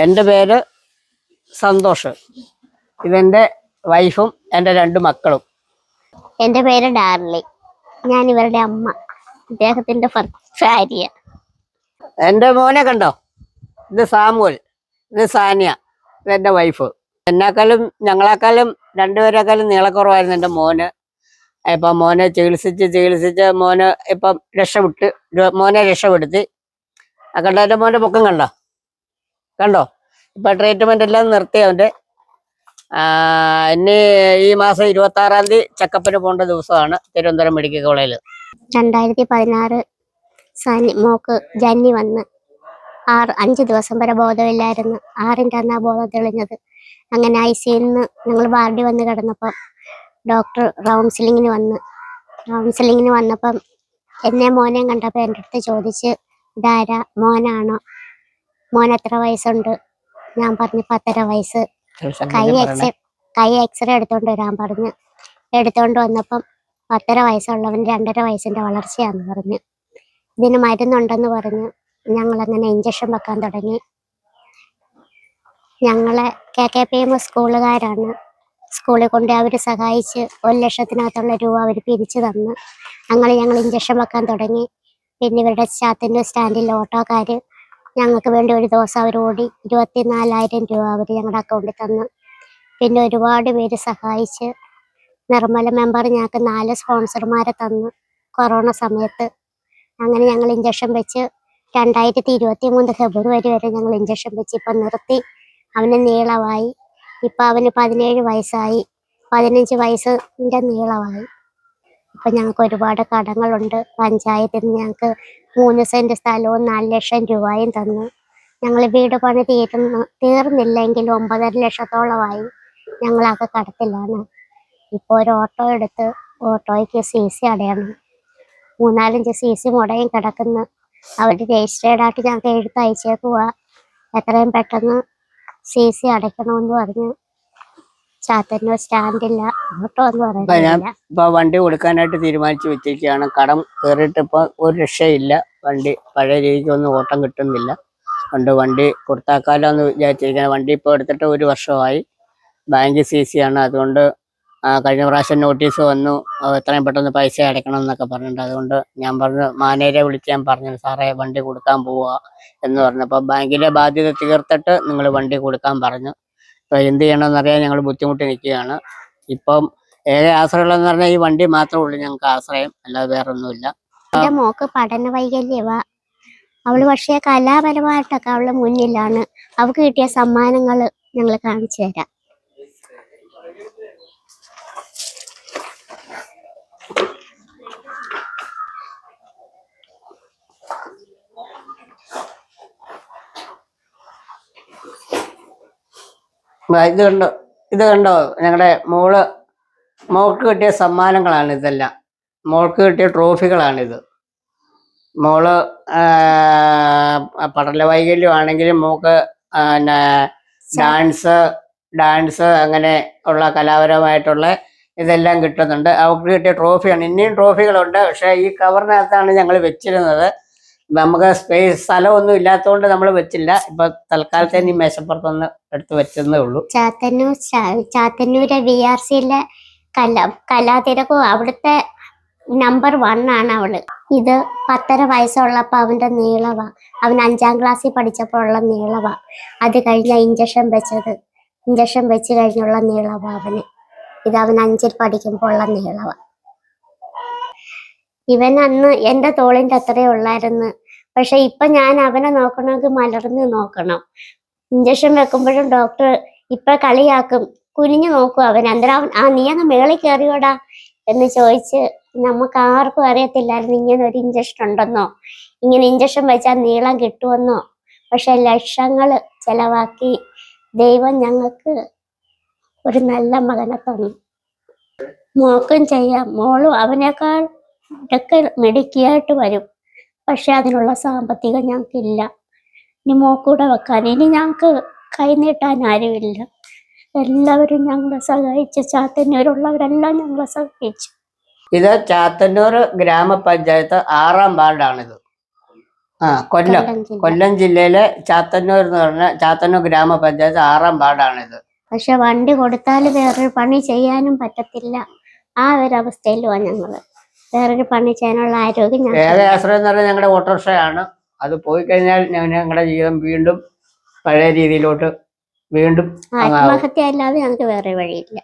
എന്റെ പേര് സന്തോഷ്. ഇതെന്റെ വൈഫും എന്റെ രണ്ട് മക്കളും. എന്റെ പേര് ഡാർലി. ഞാൻ ഇവരുടെ അമ്മ. അദ്ദേഹത്തിന്റെ ഭാര്യ. എന്റെ മോനെ കണ്ടോ? ഇത് സാമുവൽ. ഇത് സാനിയ. ഇത് എന്റെ വൈഫ്. എന്നെക്കാളും ഞങ്ങളെക്കാളും രണ്ടുപേരെക്കാളും നീളക്കുറവായിരുന്നു എന്റെ മോന്. ഇപ്പം മോനെ ചികിത്സിച്ച് ചികിത്സിച്ച് മോന് ഇപ്പം രക്ഷപ്പെട്ട് മോനെ രക്ഷപ്പെടുത്തി. കണ്ടോ? എന്റെ മോന്റെ പൊക്കം കണ്ടോ? കണ്ടോ? ഇപ്പൊ ട്രീറ്റ്മെന്റ് എല്ലാം നിർത്തി അവന്റെ. ഇനി ഈ മാസം ഇരുപത്തി ആറാം തീയതി ചെക്കപ്പിന് പോകേണ്ട ദിവസമാണ് തിരുവനന്തപുരം മെഡിക്കൽ കോളേജിൽ രണ്ടായിരത്തി പതിനാറ് സനി മോക്ക് ജന്നി വന്ന് ആറ് അഞ്ച് ദിവസം വരെ ബോധമില്ലായിരുന്നു. ആറിന്റെ അന്നാ ബോധം തെളിഞ്ഞത്. അങ്ങനെ ഐ സിയിൽ നിന്ന് ഞങ്ങൾ വാർഡിൽ വന്ന് കിടന്നപ്പം ഡോക്ടർ കൗൺസിലിങ്ങിന് വന്ന്. കൗൺസിലിങ്ങിന് വന്നപ്പം എന്നെ മോനെയും കണ്ടപ്പോൾ എന്റെ അടുത്ത് ചോദിച്ച് ഇതാരാ? മോനാണോ? മോൻ എത്ര വയസ്സുണ്ട്? ഞാൻ പറഞ്ഞു പത്തര വയസ്സ്. കൈ എക്സ് കൈ എക്സ്റേ എടുത്തോണ്ട് വരാൻ പറഞ്ഞു. എടുത്തോണ്ട് വന്നപ്പം പത്തര വയസ്സുള്ളവൻ രണ്ടര വയസ്സിന്റെ വളർച്ചയാന്ന് പറഞ്ഞു. ഇതിന് മരുന്നുണ്ടെന്ന് പറഞ്ഞു. ഞങ്ങൾ അങ്ങനെ ഇഞ്ചക്ഷൻ വെക്കാൻ തുടങ്ങി. ഞങ്ങളെ കെ കെ പി എം സ്കൂളുകാരാണ്. സ്കൂളിൽ കൊണ്ട് അവർ സഹായിച്ച് ഒരു ലക്ഷത്തിനകത്തുള്ള രൂപ അവർ പിരിച്ചു തന്നു. അങ്ങനെ ഞങ്ങൾ ഇഞ്ചക്ഷൻ വെക്കാൻ തുടങ്ങി. പിന്നെ ഇവരുടെ ചാത്തിന്റെ സ്റ്റാൻഡിൽ ഓട്ടോക്കാർ ഞങ്ങൾക്ക് വേണ്ടി ഒരു ദിവസം അവർ ഓടി ഇരുപത്തിനാലായിരം രൂപ അവർ ഞങ്ങളുടെ അക്കൗണ്ടിൽ തന്നു. പിന്നെ ഒരുപാട് പേര് സഹായിച്ച് നിർമ്മല മെമ്പർ ഞങ്ങൾക്ക് നാല് സ്പോൺസർമാരെ തന്നു കൊറോണ സമയത്ത്. അങ്ങനെ ഞങ്ങൾ ഇഞ്ചക്ഷൻ വെച്ച് രണ്ടായിരത്തി ഇരുപത്തി മൂന്ന് ഫെബ്രുവരി വരെ ഞങ്ങൾ ഇഞ്ചക്ഷൻ വെച്ച് ഇപ്പം നിർത്തി. അവന് നീളമായി. ഇപ്പം അവന് പതിനേഴ് വയസ്സായി. പതിനഞ്ച് വയസ്സിന്റെ നീളമായി. ഇപ്പം ഞങ്ങൾക്ക് ഒരുപാട് കടങ്ങളുണ്ട്. പഞ്ചായത്തിൽ നിന്ന് ഞങ്ങൾക്ക് മൂന്ന് സെന്റ് സ്ഥലവും നാല് ലക്ഷം രൂപയും തന്നു. ഞങ്ങൾ വീട് പണി തീരുന്ന തീർന്നില്ലെങ്കിൽ ഒമ്പതര ലക്ഷത്തോളമായി ഞങ്ങളൊക്കെ കടത്തിലാണ്. ഇപ്പോൾ ഒരു ഓട്ടോ എടുത്ത് ഓട്ടോയ്ക്ക് സി സി അടയണം. മൂന്നാലഞ്ച് സി സി മുടയും കിടക്കുന്നു. അവർ രജിസ്റ്റേർഡ് ആയിട്ട് ഞങ്ങൾക്ക് എഴുത്ത് അയച്ചേക്കുക എത്രയും പെട്ടെന്ന് സി സി അടയ്ക്കണമെന്ന് പറഞ്ഞു ചാത്തന്നൂർ സ്റ്റാൻഡില്ല. ഓട്ടോ എന്ന് പറയുന്നത് ഇപ്പൊ വണ്ടി കൊടുക്കാനായിട്ട് തീരുമാനിച്ചു വെച്ചിരിക്കുകയാണ്. കടം കയറിയിട്ട് ഇപ്പൊ ഒരു രക്ഷയില്ല. വണ്ടി പഴയ രീതിക്ക് ഒന്നും ഓട്ടം കിട്ടുന്നില്ല. അതുകൊണ്ട് വണ്ടി കൊടുത്താക്കാലോ എന്ന് വിചാരിച്ചിരിക്കുന്നത് വണ്ടി ഇപ്പോൾ എടുത്തിട്ട് ഒരു വർഷമായി. ബാങ്ക് സി സി ആണ് അതുകൊണ്ട് കഴിഞ്ഞ പ്രാവശ്യം നോട്ടീസ് വന്നു. എത്രയും പെട്ടെന്ന് പൈസ അടയ്ക്കണം എന്നൊക്കെ പറഞ്ഞിട്ടുണ്ട്. അതുകൊണ്ട് ഞാൻ പറഞ്ഞു മാനേജരെ വിളിച്ച് ഞാൻ പറഞ്ഞു സാറേ വണ്ടി കൊടുക്കാൻ പോവുക എന്ന് പറഞ്ഞപ്പോൾ ബാങ്കിലെ ബാധ്യത തീർത്തിട്ട് നിങ്ങൾ വണ്ടി കൊടുക്കാൻ പറഞ്ഞു. ഇപ്പൊ എന്ത് ചെയ്യണമെന്ന് അറിയാൻ ഞങ്ങൾ ബുദ്ധിമുട്ടി നിൽക്കുകയാണ്. ഇപ്പം ഏക ആശ്രയമുള്ളതെന്ന് പറഞ്ഞാൽ ഈ വണ്ടി മാത്രമേ ഉള്ളൂ ഞങ്ങൾക്ക് ആശ്രയം. അല്ലാതെ വേറെ ഒന്നുമില്ല മോക്ക് പഠന വൈകല്യവാ. അവൾ പക്ഷേ കലാപരമായിട്ടൊക്കെ അവൾ മുന്നിലാണ്. അവൾക്ക് കിട്ടിയ സമ്മാനങ്ങൾ ഞങ്ങൾ കാണിച്ചു തരാം. ഇത് കണ്ടോ ഇത് കണ്ടോ ഞങ്ങളുടെ മോൾ മോൾക്ക് കിട്ടിയ സമ്മാനങ്ങളാണ് ഇതെല്ലാം. മോൾക്ക് കിട്ടിയ ട്രോഫികളാണിത്. മോൾ പഠന വൈകല്യം ആണെങ്കിലും മോക്ക് പിന്നെ ഡാൻസ് ഡാൻസ് അങ്ങനെ ഉള്ള കലാപരമായിട്ടുള്ള ഇതെല്ലാം കിട്ടുന്നുണ്ട്. അവർക്ക് കിട്ടിയ ട്രോഫിയാണ്. ഇനിയും ട്രോഫികളുണ്ട്. പക്ഷേ ഈ കവറിനകത്താണ് ഞങ്ങൾ വെച്ചിരുന്നത്. നമുക്ക് സ്പേസ് സ്ഥലമൊന്നും ഇല്ലാത്തതുകൊണ്ട് നമ്മൾ വെച്ചില്ല. ഇപ്പൊ തൽക്കാലത്തെ ഈ മേശപ്പുറത്തൊന്ന് എടുത്ത് വെച്ചതേ ഉള്ളൂ. ചാത്തന്നൂർ ചാത്തന്നൂരെ വി ആർ സിയിലെ കല കലാതിരക്കും അവിടുത്തെ നമ്പർ വൺ ആണ് അവൾ. ഇത് പത്തര വയസ്സുള്ളപ്പോ അവന്റെ നീളവാ. അവൻ അഞ്ചാം ക്ലാസ്സിൽ പഠിച്ചപ്പോൾ ഉള്ള നീളവാ. അത് കഴിഞ്ഞ ഇഞ്ചക്ഷൻ വെച്ചത്. ഇഞ്ചക്ഷൻ വെച്ച് കഴിഞ്ഞുള്ള നീളവാ അവന്. ഇത് അവൻ അഞ്ചിൽ പഠിക്കുമ്പോൾ ഉള്ള നീളവാ. ഇവൻ അന്ന് എന്റെ തോളിന്റെ അത്രേ ഉള്ളായിരുന്നു. പക്ഷെ ഇപ്പൊ ഞാൻ അവനെ നോക്കണമെങ്കിൽ മലർന്ന് നോക്കണം. ഇഞ്ചക്ഷൻ വെക്കുമ്പോഴും ഡോക്ടർ ഇപ്പൊ കളിയാക്കും. കുനിഞ്ഞു നോക്കും അവൻ. അന്നേരം അവൻ ആ നീ അങ്ങ് മേളിൽ കയറിയോടാ? എന്ന് ചോദിച്ച് നമുക്ക് ആർക്കും അറിയത്തില്ലായിരുന്നു ഇങ്ങനെ ഒരു ഇഞ്ചക്ഷൻ ഉണ്ടെന്നോ? ഇങ്ങനെ ഇഞ്ചക്ഷൻ വെച്ചാൽ നീളം കിട്ടുമെന്നോ? പക്ഷെ ലക്ഷങ്ങൾ ചെലവാക്കി ദൈവം ഞങ്ങൾക്ക് ഒരു നല്ല മകനെ തന്നു. മോക്കും ചെയ്യാം. മോളും അവനേക്കാൾ ഒക്കെ മെഡിക്കായിട്ട് വരും. പക്ഷെ അതിനുള്ള സാമ്പത്തികം ഞങ്ങൾക്കില്ല. ഇനി മോക്കൂടെ വെക്കാൻ. ഇനി ഞങ്ങൾക്ക് കൈനീട്ടാൻ ആരുമില്ല. എല്ലാവരും ഞങ്ങളെ സഹായിച്ചു ചാത്തന്നൂരുള്ളവരെല്ലാം ഞങ്ങളെ സഹായിച്ചു. ഇത് ചാത്തന്നൂർ ഗ്രാമപഞ്ചായത്ത് ആറാം വാർഡാണിത്. ആ കൊല്ലം. കൊല്ലം കൊല്ലം ജില്ലയിലെ ചാത്തന്നൂർ എന്ന് പറഞ്ഞ ചാത്തന്നൂർ ഗ്രാമപഞ്ചായത്ത് ആറാം വാർഡാണിത്. പക്ഷെ വണ്ടി കൊടുത്താൽ വേറൊരു പണി ചെയ്യാനും പറ്റത്തില്ല. ആ ഒരു അവസ്ഥയിലുമാണ് ഞങ്ങൾ. വേറൊരു പണി ചെയ്യാനുള്ള ആരോഗ്യം ഏക ആശ്രയം എന്ന് പറഞ്ഞാൽ ഞങ്ങളുടെ ഓട്ടോറിക്ഷയാണ്. അത് പോയി കഴിഞ്ഞാൽ ഞങ്ങളുടെ ജീവിതം വീണ്ടും പഴയ രീതിയിലോട്ട് വീണ്ടും ആത്മഹത്യ അല്ലാതെ ഞങ്ങൾക്ക് വേറെ വഴിയില്ല.